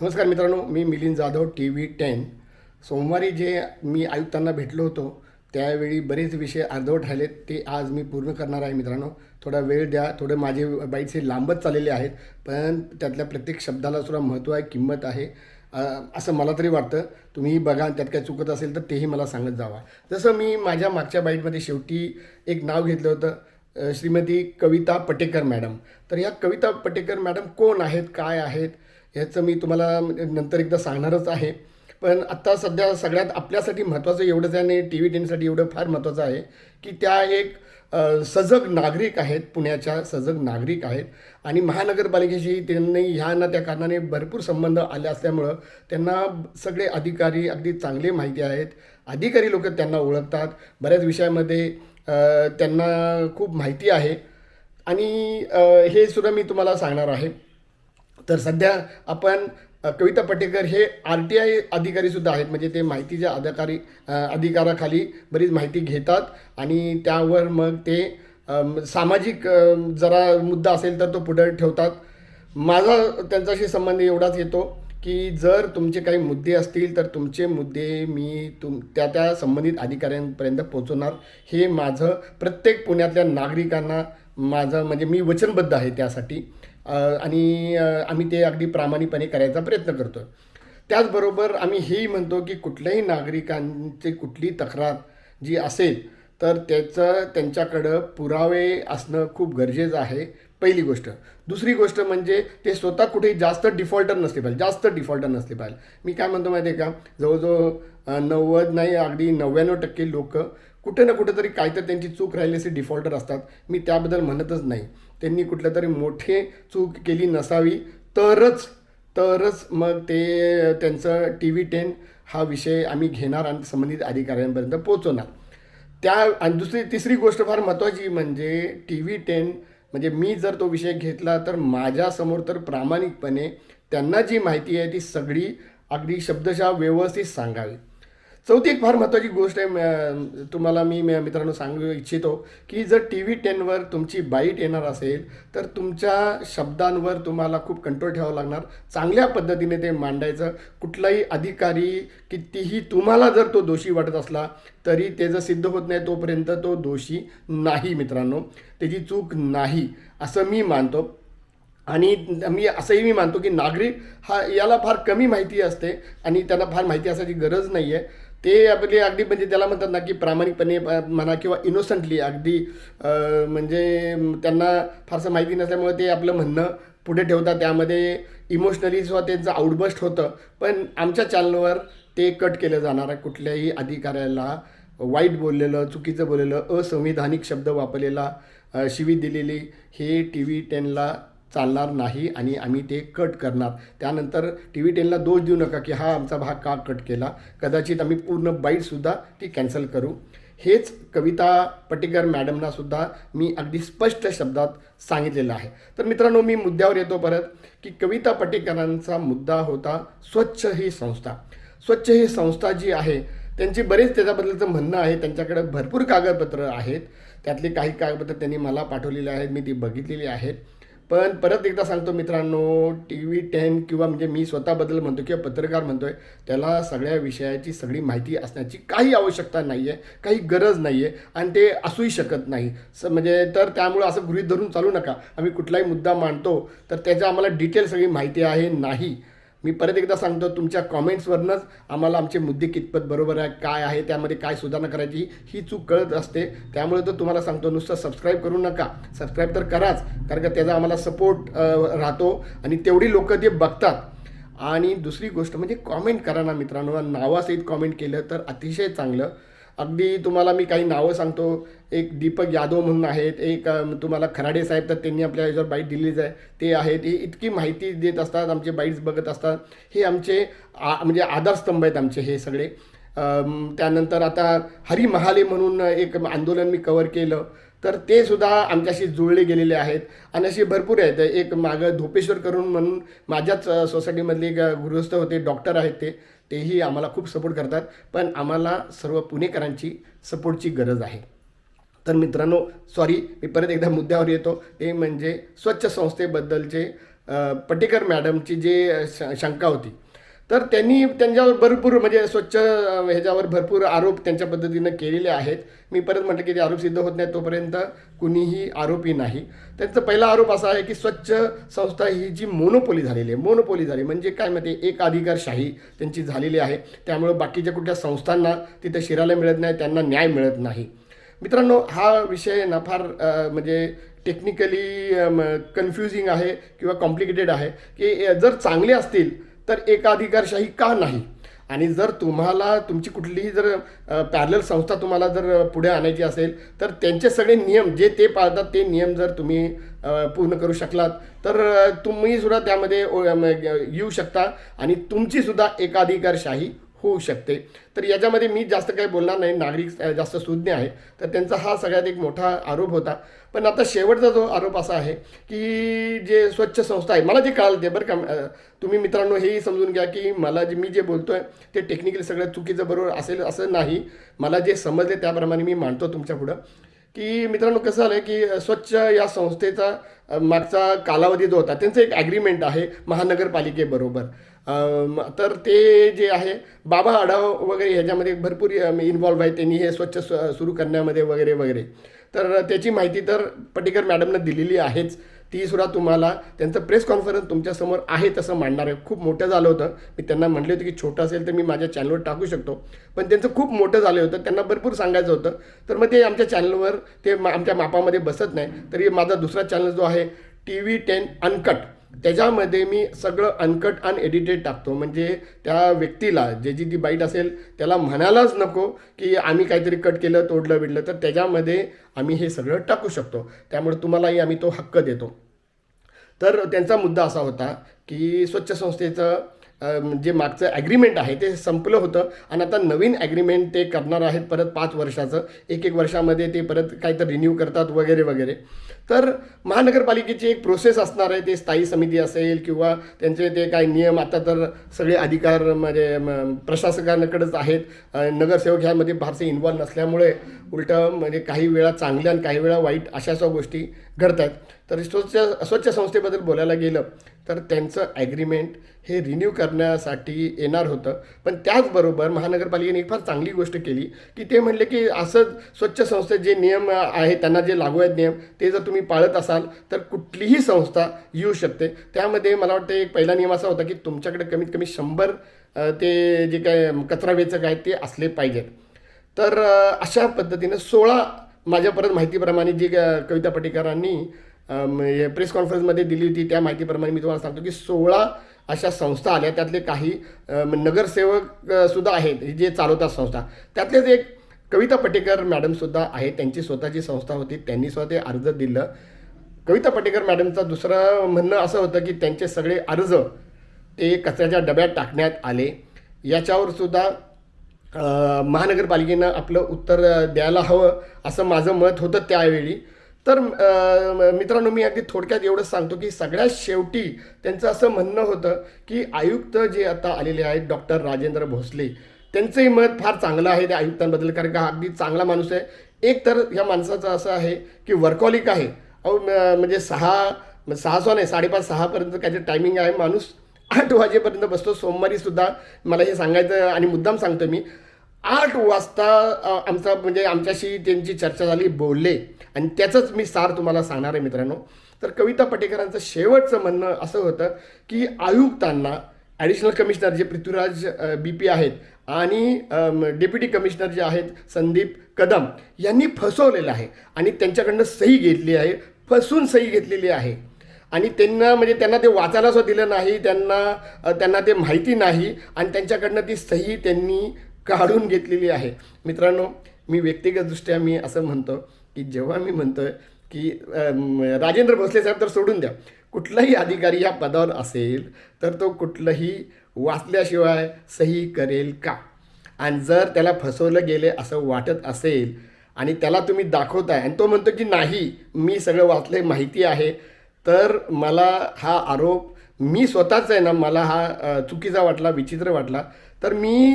नमस्कार मित्रांनो मी Milind Jadhav T V ten. सोमवारी जे मी आयुक्तांना भेटलो होतो त्यावेळी बरेच विषय अर्धवट राहिलेत ते आज मी पूर्ण करणार आहे मित्रांनो. थोडा वेळ द्या थोडे माझे बाईट्स हे लांबच चाललेले आहेत पण त्यातल्या प्रत्येक शब्दाला सुद्धा महत्त्व आहे किंमत आहे. असं मला तरी वाटतं. तुम्हीही बघा त्यात काय चुकत असेल तर तेही मला सांगत जावा. जसं मी माझ्या मागच्या बाईटमध्ये शेवटी एक नाव घेतलं होतं श्रीमती कविता पटेकर मॅडम. तर या कविता पटेकर मॅडम कोण आहेत काय आहेत? ह्याचं मी तुम्हाला नंतर एकदा सांगणारच आहे. पण आत्ता सध्या सगळ्यात आपल्यासाठी महत्त्वाचं एवढंच आहे आणि टी व्ही टेनसाठी एवढं फार महत्त्वाचं आहे की त्या एक सजग नागरिक आहेत पुण्याच्या सजग नागरिक आहेत. आणि महानगरपालिकेशी त्यांनी ह्या ना त्या कारणाने भरपूर संबंध आले असल्यामुळं त्यांना सगळे अधिकारी अगदी चांगले माहिती आहेत. अधिकारी लोक त्यांना ओळखतात. बऱ्याच विषयामध्ये त्यांना खूप माहिती आहे. आणि हे सुद्धा मी तुम्हाला सांगणार आहे. तर सध्या आपण कविता पटेकर हे आर टी आय अधिकारीसुद्धा आहेत. म्हणजे ते माहितीच्या अधिकारी अधिकाराखाली बरीच माहिती घेतात आणि त्यावर मग ते सामाजिक जरा मुद्दा असेल तर तो पुढे ठेवतात. माझा त्यांच्याशी संबंध एवढाच येतो की जर तुमचे काही मुद्दे असतील तर तुमचे मुद्दे मी तुम त्या त्या संबंधित अधिकाऱ्यांपर्यंत पोहोचवणार. हे माझं प्रत्येक पुण्यातल्या नागरिकांना माझं म्हणजे मी वचनबद्ध आहे त्यासाठी. आणि आम्ही ते अगदी प्रामाणिकपणे करायचा प्रयत्न करतो त्याचबरोबर आम्ही हेही म्हणतो की कुठल्याही नागरिकांची कुठली तक्रार जी असेल तर त्याचं त्यांच्याकडं पुरावे असणं खूप गरजेचं आहे पहिली गोष्ट. दुसरी गोष्ट म्हणजे ते स्वतः कुठे जास्त डिफॉल्टर नसले पाहिजे जास्त डिफॉल्टर नसले पाहिजे. मी काय म्हणतो माहिती आहे का? जवळजवळ नव्वद नाही अगदी नव्याण्णव टक्के लोक कुठे ना कुठेतरी काहीतरी त्यांची चूक राहिली असे डिफॉल्टर असतात. मी त्याबद्दल म्हणतच नाही. त्यांनी कुठल्या तरी मोठे चूक केली नसावी. तरच तरच मग ते त्यांचं टी व्ही टेन हा विषय आम्ही घेणार आणि संबंधित अधिकाऱ्यांपर्यंत पोचवणार त्या आणि दुसरी तिसरी गोष्ट फार महत्त्वाची म्हणजे टी व्ही टेन म्हणजे मी जर तो विषय घेतला तर माझ्यासमोर तर प्रामाणिकपणे त्यांना जी माहिती आहे ती सगळी अगदी शब्दशः व्यवस्थित सांगावी. चौथी एक फार महत्त्वाची गोष्ट आहे तुम्हाला मी मित्रांनो सांगू इच्छितो की जर टी व्ही टेनवर तुमची बाईट येणार असेल तर तुमच्या शब्दांवर तुम्हाला खूप कंट्रोल ठेवावा लागणार. चांगल्या पद्धतीने ते मांडायचं. कुठलाही अधिकारी कितीही तुम्हाला जर तो दोषी वाटत असला तरी ते जर सिद्ध होत नाही तोपर्यंत तो दोषी नाही मित्रांनो. त्याची चूक नाही असं मी मानतो. आणि मी असंही मी मानतो की नागरिक हा याला फार कमी माहिती असते आणि त्यांना फार माहिती असायची गरज नाही आहे ते आपले अगदी म्हणजे त्याला म्हणतात ना की प्रामाणिकपणे म्हणा किंवा इनोसंटली अगदी म्हणजे त्यांना फारसं माहिती नसल्यामुळे ते आपलं म्हणणं पुढे ठेवतात. त्यामध्ये इमोशनली सुद्धा त्यांचं आउटबस्ट होतं. पण आमच्या चॅनलवर ते कट केलं जाणार आहे कुठल्याही अधिकाऱ्याला. वाईट बोललेलं चुकीचं बोललेलं असंविधानिक शब्द वापरलेला शिवी दिलेली हे टी व्ही टेनला चालणार नाही आणि आम्ही ते कट करणार. त्यानंतर टी व्ही टेनला दोष देऊ नका की हा आमचा भाग का कट केला. कदाचित आम्ही पूर्ण बाईटसुद्धा ती कॅन्सल करू. हेच कविता पटेकर मॅडमनासुद्धा मी अगदी स्पष्ट शब्दात सांगितलेलं आहे. तर मित्रांनो मी मुद्द्यावर येतो परत की कविता पटेकरांचा मुद्दा होता स्वच्छ ही संस्था. स्वच्छ ही संस्था जी आहे त्यांची बरेच त्याच्याबद्दलचं म्हणणं आहे. त्यांच्याकडे भरपूर कागदपत्रं आहेत. त्यातले काही कागदपत्रं त्यांनी मला पाठवलेले आहेत. मी ती बघितलेली आहेत. पण परत एकदा सांगतो मित्रांनो टी व्ही टेन किंवा म्हणजे मी स्वतःबद्दल म्हणतो किंवा पत्रकार म्हणतोय त्याला सगळ्या विषयाची सगळी माहिती असण्याची काही आवश्यकता नाही आहे काही गरज नाही आहे आणि ते असूही शकत नाही. स म्हणजे तर त्यामुळं असं गृहित धरून चालू नका. आम्ही कुठलाही मुद्दा मांडतो तर त्याच्या आम्हाला डिटेल सगळी माहिती आहे नाही. मी परत एकदा सांगतो तुमच्या कॉमेंट्सवरनंच आम्हाला आमचे मुद्दे कितपत बरोबर आहे काय आहे त्यामध्ये काय सुधारणा करायची ही चूक कळत असते. त्यामुळे तर तुम्हाला सांगतो नुसतं सबस्क्राईब करू नका. सबस्क्राईब तर कराच कारण का त्याचा आम्हाला सपोर्ट राहतो आणि तेवढी लोक ते बघतात. आणि दुसरी गोष्ट म्हणजे कॉमेंट करा ना मित्रांनो नावासहित कॉमेंट केलं तर अतिशय चांगलं. अगदी तुम्हाला मी काही नावं सांगतो. एक दीपक यादव म्हणून आहेत एक तुम्हाला खराडे साहेब तर त्यांनी आपल्या याच्यावर बाईट दिलीच आहे. ते आहेत. हे इतकी माहिती देत असतात आमचे बाईट्स बघत असतात. हे आमचे आ म्हणजे आधारस्तंभ आहेत आमचे हे सगळे. त्यानंतर आता हरी महाले म्हणून एक आंदोलन मी कवर केलं. तर ते सुद्धा आमच्याशी जुळले गेलेले आहेत. आणि असे भरपूर आहेत. एक मागं धोपेश्वर करून म्हणून माझ्याच सोसायटीमधले एक गृहस्थ होते डॉक्टर आहेत ते. तेही आम्हाला खूप सपोर्ट करतात. पण आम्हाला सर्व पुणेकरांची सपोर्टची गरज आहे. तर मित्रांनो सॉरी मी परत एकदा मुद्द्यावर येतो. ते म्हणजे स्वच्छ संस्थेबद्दलचे पटेकर मॅडमची जे श शंका होती तर त्यांनी त्यांच्यावर भरपूर म्हणजे स्वच्छ ह्याच्यावर भरपूर आरोप त्यांच्या पद्धतीनं केलेले आहेत. मी परत म्हटलं की ते आरोप सिद्ध होत नाही तोपर्यंत कुणीही आरोपी नाही. त्यांचा पहिला आरोप असा आहे की स्वच्छ संस्था ही जी मोनोपोली झालेली आहे. मोनोपोली झाली म्हणजे काय माहिती एक अधिकारशाही त्यांची झालेली आहे. त्यामुळं बाकीच्या कुठल्या संस्थांना तिथं शिरायला मिळत नाही त्यांना न्याय मिळत नाही. मित्रांनो हा विषय ना फार म्हणजे टेक्निकली कन्फ्युजिंग आहे किंवा कॉम्प्लिकेटेड आहे की जर चांगले असतील तर एकाधिकारशाही का नाही? आणि जर तुम्हाला तुमची कुठलीही जर पॅरल संस्था तुम्हाला जर पुढे आणायची असेल तर त्यांचे सगळे नियम जे ते पाळतात ते नियम जर तुम्ही पूर्ण करू शकलात तर तुम्हीसुद्धा तुम्ही सुद्धा त्यामध्ये ओ- येऊ शकता. आणि तुमचीसुद्धा एकाधिकारशाही होऊ शकते. तर याच्यामध्ये मी जास्त काही बोलणार नाही. नागरिक जास्त सुज्ञ आहे. तर त्यांचा हा सगळ्यात एक मोठा आरोप होता. पण आता शेवटचा जो आरोप असा आहे की जे स्वच्छ संस्था आहे मला जे कळालं ते बरं का तुम्ही मित्रांनो हेही समजून घ्या की मला जे मी जे बोलतो आहे ते टेक्निकली सगळं चुकीचं बरोबर असेल असं नाही. मला जे समजले त्याप्रमाणे मी मांडतो तुमच्या पुढं. की मित्रांनो कसं झालं की स्वच्छ या संस्थेचा मागचा कालावधी जो होता त्यांचं एक ॲग्रीमेंट आहे महानगरपालिकेबरोबर. तर ते जे आहे बाबा आढाव वगैरे ह्याच्यामध्ये भरपूर इन्वॉल्व्ह आहे. त्यांनी हे स्वच्छ सु- सुरू करण्यामध्ये वगैरे वगैरे. तर त्याची माहिती तर पटेकर मॅडमनं दिलेली आहेच. ती सुद्धा तुम्हाला त्यांचं प्रेस कॉन्फरन्स तुमच्यासमोर आहे तसं मांडणार आहे. खूप मोठं झालं होतं. मी त्यांना म्हटले होते की छोटं असेल तर मी माझ्या चॅनलवर टाकू शकतो. पण त्यांचं खूप मोठं झालं होतं. त्यांना भरपूर सांगायचं होतं. तर मग ते आमच्या चॅनलवर ते मा- आमच्या मापामध्ये बसत नाही. तरी माझा दुसरा चॅनल जो आहे टी व्ही टेन अनकट. त्याच्यामध्ये मी सगळं अनकट अनएडिटेड टाकतो. म्हणजे त्या व्यक्तीला ज्याची ती बाईट असेल त्याला म्हणायलाच नको की आम्ही काहीतरी कट केलं तोडलं बिडलं. तर त्याच्यामध्ये आम्ही हे सगळं टाकू शकतो. त्यामुळे तुम्हालाही आम्ही तो हक्क देतो. तर त्यांचा मुद्दा असा होता की स्वच्छ संस्थेचं जे मागचं ॲग्रीमेंट आहे ते संपलं होतं. आणि आता नवीन ॲग्रीमेंट ते करणार आहेत परत पाच वर्षाचं. एक एक वर्षामध्ये ते परत काहीतरी रिन्यू करतात वगैरे वगैरे. तर महानगरपालिकेची एक प्रोसेस असणार आहे. ते स्थायी समिती असेल किंवा त्यांचे ते काही नियम आता तर सगळे अधिकार म्हणजे प्रशासकांकडेच आहेत. नगरसेवक ह्यामध्ये फारसे इन्व्हॉल्व नसल्यामुळे उलटं म्हणजे काही वेळा चांगल्या आणि काही वेळा वाईट अशा अशा गोष्टी घडत आहेत तर स्वच्छ स्वच्छ संस्थेबद्दल बोलायला गेलं तर त्यांचं ॲग्रीमेंट हे रिन्यू करण्यासाठी येणार होतं. पण त्याचबरोबर महानगरपालिकेने एक फार चांगली गोष्ट केली की ते म्हणले की असं स्वच्छ संस्थेत जे नियम आहे त्यांना जे लागू आहेत नियम ते जर तुम्ही पाळत असाल तर कुठलीही संस्था येऊ शकते. त्यामध्ये मला वाटतं एक पहिला नियम असा होता की तुमच्याकडे कमीत कमी शंभर ते जे काय कचरा वेचक आहेत ते असले पाहिजेत. तर अशा पद्धतीनं सोळा माझ्या परत माहितीप्रमाणे जी कविता पटेकरांनी प्रेस कॉन्फरन्समध्ये दिली होती त्या माहितीप्रमाणे मी तुम्हाला सांगतो की सोळा अशा संस्था आल्या त्यातले काही नगरसेवक सुद्धा आहेत जे चालवतात संस्था. त्यातलेच एक कविता पटेकर मॅडमसुद्धा आहे त्यांची स्वतःची संस्था होती त्यांनी स्वतः ते अर्ज दिलं. कविता पटेकर मॅडमचं दुसरं म्हणणं असं होतं की त्यांचे सगळे अर्ज ते कचऱ्याच्या डब्यात टाकण्यात आले. याच्यावर सुद्धा महानगरपालिकेनं आपलं उत्तर द्यायला हवं असं माझं मत होतं त्यावेळी. तर मित्रांनो मी अगदी थोडक्यात एवढंच सांगतो की सगळ्यात शेवटी त्यांचं असं म्हणणं होतं की आयुक्त जे आता आलेले आहेत डॉक्टर राजेंद्र भोसले त्यांचंही मत फार चांगलं आहे त्या आयुक्तांबद्दल कारण का अगदी चांगला माणूस आहे. एक तर ह्या माणसाचं असं आहे की वर्कॉलिक आहे. अहो म्हणजे सहा सहा सहा नाही साडेपाच सहापर्यंत काहीतरी टायमिंग आहे. माणूस आठ वाजेपर्यंत बसतो. सोमवारीसुद्धा मला हे सांगायचं आणि मुद्दाम सांगतो मी. आठ वाजता आमचा म्हणजे आमच्याशी त्यांची चर्चा झाली बोलले. आणि त्याचंच मी सार तुम्हाला सांगणार आहे मित्रांनो. तर कविता पटेकरांचं शेवटचं म्हणणं असं होतं की आयुक्तांना ॲडिशनल कमिशनर जे पृथ्वीराज बी पी आहेत आणि डेप्युटी कमिशनर जे आहेत संदीप कदम यांनी फसवलेलं आहे. आणि त्यांच्याकडनं सही घेतली आहे फसून सही घेतलेली आहे. आणि त्यांना म्हणजे त्यांना ते वाचायला सुद्धा दिलं नाही त्यांना त्यांना ते माहिती नाही आणि त्यांच्याकडनं ती सही त्यांनी काढून घेतलेली आहे. मित्रांनो मी व्यक्तिगतदृष्ट्या मी असं म्हणतो की जेव्हा मी म्हणतो की राजेंद्र भोसले साहेब तर सोडून द्या. कुठलाही अधिकारी या पदावर असेल तर तो कुठलंही वाचल्याशिवाय सही करेल का? आणि जर त्याला फसवलं गेले असं वाटत असेल आणि त्याला तुम्ही दाखवताय आणि तो म्हणतो की नाही मी सगळं वाचलंय माहिती आहे तर मला हा आरोप मी स्वतःच आहे ना मला हा चुकीचा वाटला विचित्र वाटला तर मी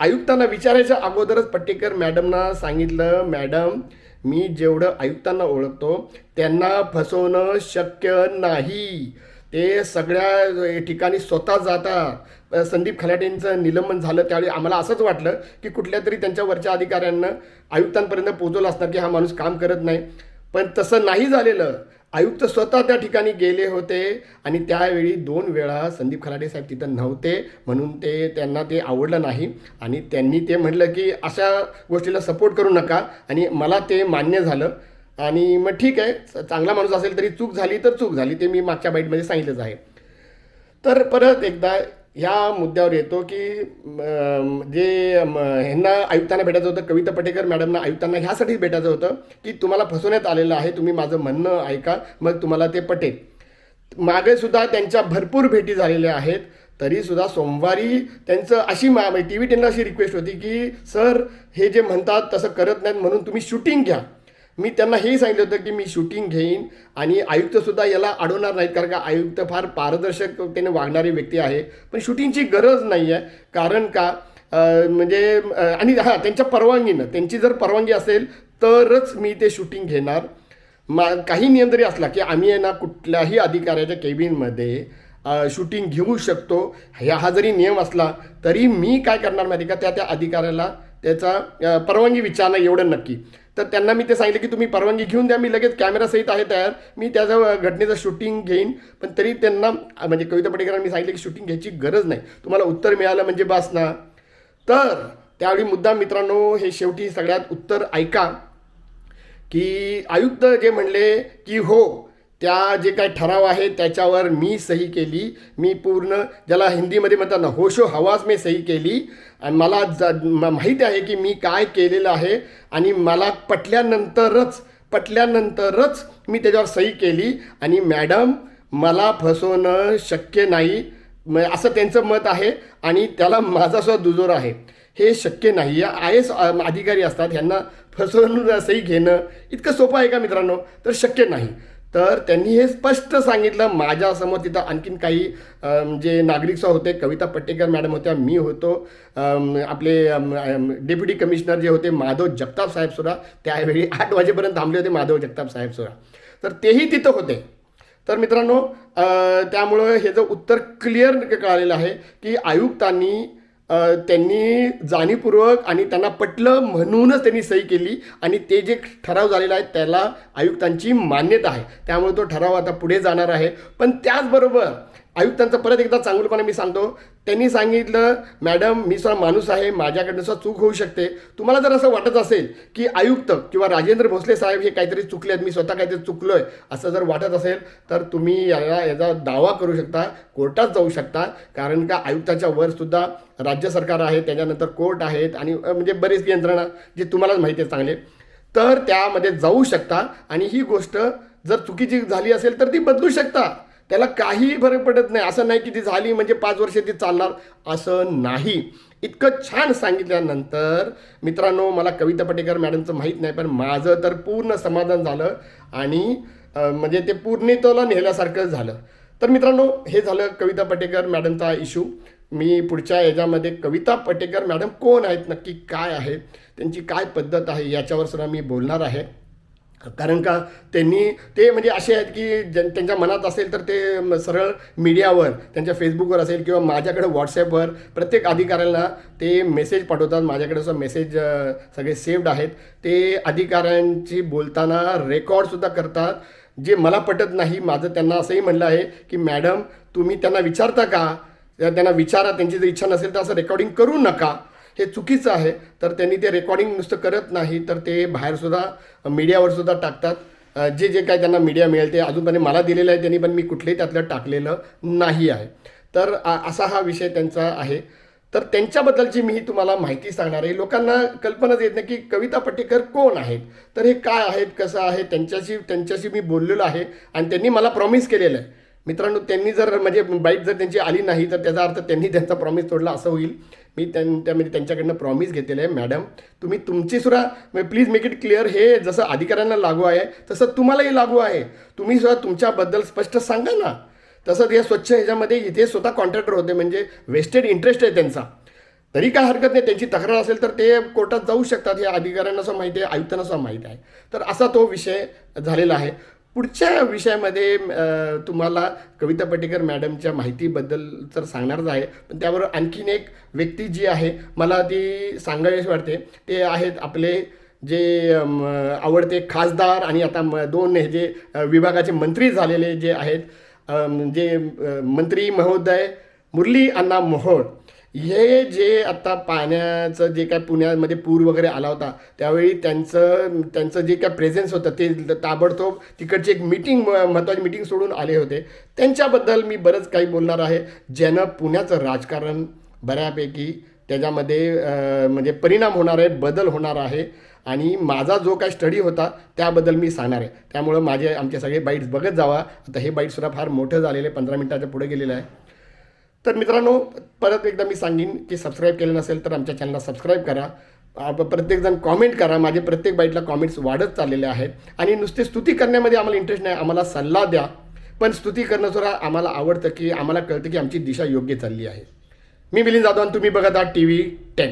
आयुक्तांना विचारायच्या अगोदरच पट्टेकर मॅडमना सांगितलं मॅडम मी जेवढं आयुक्तांना ओळखतो त्यांना फसवणं शक्य नाही. ते सगळ्या ठिकाणी स्वतः जाता संदीप खलाटेंचं निलंबन झालं त्यावेळी आम्हाला असंच वाटलं की कुठल्या तरी त्यांच्या वरच्या अधिकाऱ्यांना आयुक्तांपर्यंत पोहोचवलं असणार की हा माणूस काम करत नाही. पण तसं नाही झालेलं. आयुक्त स्वतः त्या ठिकाणी गेले होते आणि त्यावेळी दोन वेळा संदीप खराडे साहेब तिथं नव्हते म्हणून ते त्यांना ते आवडलं नाही. आणि त्यांनी ते म्हटलं की अशा गोष्टीला सपोर्ट करू नका. आणि मला ते मान्य झालं. आणि मग ठीक आहे चांगला माणूस असेल तरी चूक झाली तर चूक झाली ते मी मागच्या बाईटमध्ये सांगितलंच आहे. तर परत एकदा ह्या मुद्द्यावर येतो की जे ह्यांना आयुक्तांना भेटायचं होतं कविता पटेकर मॅडमना आयुक्तांना ह्यासाठी भेटायचं होतं की तुम्हाला फसवण्यात आलेलं आहे तुम्ही माझं म्हणणं ऐका मग तुम्हाला ते पटेल. मागे सुद्धा त्यांच्या भरपूर भेटी झालेल्या आहेत तरीसुद्धा सोमवारी त्यांचं अशी मा टी व्ही टेनला अशी रिक्वेस्ट होती की सर हे जे म्हणतात तसं करत नाहीत म्हणून तुम्ही शूटिंग घ्या. मी त्यांना हेही सांगितलं होतं की मी शूटिंग घेईन आणि आयुक्तसुद्धा याला अडवणार नाहीत कारण का आयुक्त फार पारदर्शकतेने वागणारी व्यक्ती आहे. पण शूटिंगची गरज नाही आहे कारण का म्हणजे आणि हां त्यांच्या परवानगीनं त्यांची जर परवानगी असेल तरच मी ते शूटिंग घेणार. मा काही नियम जरी असला की आम्ही आहे ना कुठल्याही अधिकाऱ्याच्या केबिनमध्ये शूटिंग घेऊ शकतो. ह्या हा जरी नियम असला तरी मी काय करणार माहिती का? त्या त्या अधिकाऱ्याला त्याचा परवानगी विचारणं एवढं नक्की. तर त्यांना मी ते सांगितलं की तुम्ही परवानगी घेऊन द्या मी लगेच कॅमेरासहित आहे तयार. मी त्याचं घटनेचं शूटिंग घेईन पण तरी त्यांना म्हणजे कविता पटेकरांनी मी सांगितलं की शूटिंग घ्यायची गरज नाही. तुम्हाला उत्तर मिळालं म्हणजे बास ना. तर त्यावेळी मुद्दा मित्रांनो हे शेवटी सगळ्यात उत्तर ऐका की आयुक्त जे म्हणले की हो त्या जे काय ठराव आहे त्याच्यावर मी सही केली. मी पूर्ण ज्याला हिंदीमध्ये म्हणतात ना होशो हवास मी सही केली. आणि मला ज माहीत माहिती आहे की मी काय केलेलं आहे आणि मला पटल्यानंतरच पटल्यानंतरच मी त्याच्यावर सही केली. आणि मॅडम मला फसवणं शक्य नाही. म असं त्यांचं मत आहे आणि त्याला माझासुद्धा दुजोर आहे. हे शक्य नाही. या आय एस अधिकारी असतात ह्यांना फसवणं सही घेणं इतकं सोपं आहे का मित्रांनो? तर शक्य नाही. तर त्यांनी हे स्पष्ट सांगितलं. माझ्यासमोर तिथं आणखीन काही जे नागरिक होते कविता पट्टेकर मॅडम होत्या मी होतो आपले डेप्युटी कमिशनर जे होते माधव जगताप साहेब सुद्धा त्यावेळी आठ वाजेपर्यंत थांबले होते माधव जगताप साहेब सुद्धा. तर तेही तिथं होते. तर मित्रांनो त्यामुळं हे जर उत्तर क्लिअर कळालेलं आहे की आयुक्तांनी त्यांनी जाणीवपूर्वक आणि त्यांना पटलं म्हणूनच त्यांनी सही केली आणि ते जे ठराव झालेला आहे त्याला आयुक्तांची मान्यता आहे. त्यामुळे तो ठराव आता पुढे जाणार आहे. पण त्याचबरोबर आयुक्तांचं परत एकदा चांगलपणे मी सांगतो त्यांनी सांगितलं मॅडम मी सुद्धा माणूस आहे माझ्याकडनं सुद्धा चूक होऊ शकते. तुम्हाला जर असं वाटत असेल की आयुक्त किंवा राजेंद्र भोसले साहेब हे काहीतरी चुकले आहेत मी स्वतः काहीतरी चुकलो आहे असं जर वाटत असेल तर तुम्ही याला याचा दावा करू शकता कोर्टात जाऊ शकता कारण का आयुक्ताच्या वर सुद्धा राज्य सरकार आहे त्याच्यानंतर कोर्ट आहेत आणि म्हणजे बरीच यंत्रणा जे तुम्हालाच माहिती आहे चांगले. तर त्यामध्ये जाऊ शकता आणि ही गोष्ट जर चुकीची झाली असेल तर ती बदलू शकता. त्याला काहीही फरक पडत नाही. असं नाही की ती झाली म्हणजे पाच वर्ष ती चालणार. असं नाही. इतकं छान सांगितल्यानंतर मित्रांनो मला कविता पटेकर मॅडमचं माहीत नाही पण माझं तर पूर्ण समाधान झालं आणि म्हणजे ते पूर्णत्वाला नेल्यासारखं झालं. तर मित्रांनो हे झालं कविता पटेकर मॅडमचा इशू. मी पुढच्या याच्यामध्ये कविता पटेकर मॅडम कोण आहेत नक्की काय आहेत त्यांची काय पद्धत आहे याच्यावर सुद्धा मी बोलणार आहे. कारण का त्यांनी ते म्हणजे असे आहेत की ज्यां त्यांच्या मनात असेल तर ते सरळ मीडियावर त्यांच्या फेसबुकवर असेल किंवा माझ्याकडे व्हॉट्सॲपवर प्रत्येक अधिकाऱ्यांना ते मेसेज पाठवतात. माझ्याकडे सुद्धा मेसेज सगळे सेव्ड आहेत. ते अधिकाऱ्यांची बोलताना रेकॉर्डसुद्धा करतात. जे मला पटत नाही माझं त्यांना असंही म्हणलं आहे की मॅडम तुम्ही त्यांना विचारता का? त्यांना विचारा. त्यांची जर इच्छा नसेल तर असं रेकॉर्डिंग करू नका. हे चुकीचं आहे. तर त्यांनी ते रेकॉर्डिंग नुसतं करत नाही तर ते बाहेरसुद्धा मीडियावरसुद्धा टाकतात. जे जे काय त्यांना मीडिया मिळेल ते अजूनपर्यंत मला दिलेलं आहे त्यांनी पण मी कुठलेही त्यातलं टाकलेलं नाही आहे. तर असा हा विषय त्यांचा आहे. तर त्यांच्याबद्दलची मी तुम्हाला माहिती सांगणार आहे. लोकांना कल्पनाच येत नाही की कविता पटेकर कोण आहेत? तर हे काय आहेत कसं आहे? त्यांच्याशी त्यांच्याशी मी बोललेलो आहे आणि त्यांनी मला प्रॉमिस केलेलं आहे. मित्रांनो त्यांनी जर म्हणजे बाईट जर त्यांची आली नाही तर त्याचा अर्थ त्यांनी त्यांचा प्रॉमिस तोडला असं होईल. मी त्यां म्हणजे त्यांच्याकडनं प्रॉमिस घेतलेलं आहे मॅडम तुम्ही तुमची सुद्धा प्लीज मेक इट क्लिअर हे जसं अधिकाऱ्यांना लागू आहे तसं तुम्हालाही लागू आहे. तुम्ही सुद्धा तुमच्याबद्दल स्पष्ट सांगा ना. तसंच या स्वच्छ ह्याच्यामध्ये इथे स्वतः कॉन्ट्रॅक्टर होते म्हणजे वेस्टेड इंटरेस्ट आहे त्यांचा. तरी काय हरकत नाही त्यांची तक्रार असेल तर ते कोर्टात जाऊ शकतात हे अधिकाऱ्यांना सुद्धा माहिती आहे आयुक्तांना सुद्धा माहिती आहे. तर असा तो विषय झालेला आहे. पुढच्या विषयामध्ये तुम्हाला कविता पटेकर मॅडमच्या माहितीबद्दल तर सांगणारच आहे पण त्याबरोबर आणखीन एक व्यक्ती जी आहे मला ती सांगावीशी वाटते. ते आहेत आपले जे आवडते खासदार आणि आता म दोन हे जे विभागाचे मंत्री झालेले जे आहेत जे मंत्री महोदय मुरली अण्णा मोहोळ. हे जे आता पाण्याचं जे काय पुण्यामध्ये पूर वगैरे आला होता त्यावेळी त्यांचं त्यांचं जे काय प्रेझेन्स होतं ते ताबडतोब तिकडची एक मीटिंग महत्त्वाची मीटिंग सोडून आले होते. त्यांच्याबद्दल मी बरंच काही बोलणार आहे ज्यानं पुण्याचं राजकारण बऱ्यापैकी त्याच्यामध्ये म्हणजे परिणाम होणार आहे बदल होणार आहे. आणि माझा जो काय स्टडी होता त्याबद्दल मी सांगणार आहे. त्यामुळं माझे आमचे सगळे बाईट्स बघत जावा. आता हे बाईटसुद्धा फार मोठं झालेलं आहे पंधरा मिनटाच्या पुढे गेलेलं आहे. तर मित्रांनो परत एकदा मी सांगेन की सबस्क्राईब केलं नसेल तर आमच्या चॅनलला सबस्क्राईब करा. प्रत्येकजण कॉमेंट करा. माझे प्रत्येक बाईटला कॉमेंट्स वाढत चाललेले आहेत. आणि नुसते स्तुती करण्यामध्ये आम्हाला इंटरेस्ट नाही. आम्हाला सल्ला द्या. पण स्तुती करणं सुद्धा आम्हाला आवडतं की आम्हाला कळतं की आमची दिशा योग्य चालली आहे. मी मिलिंद जाधव आणि तुम्ही बघत आहात टी व्ही टेन.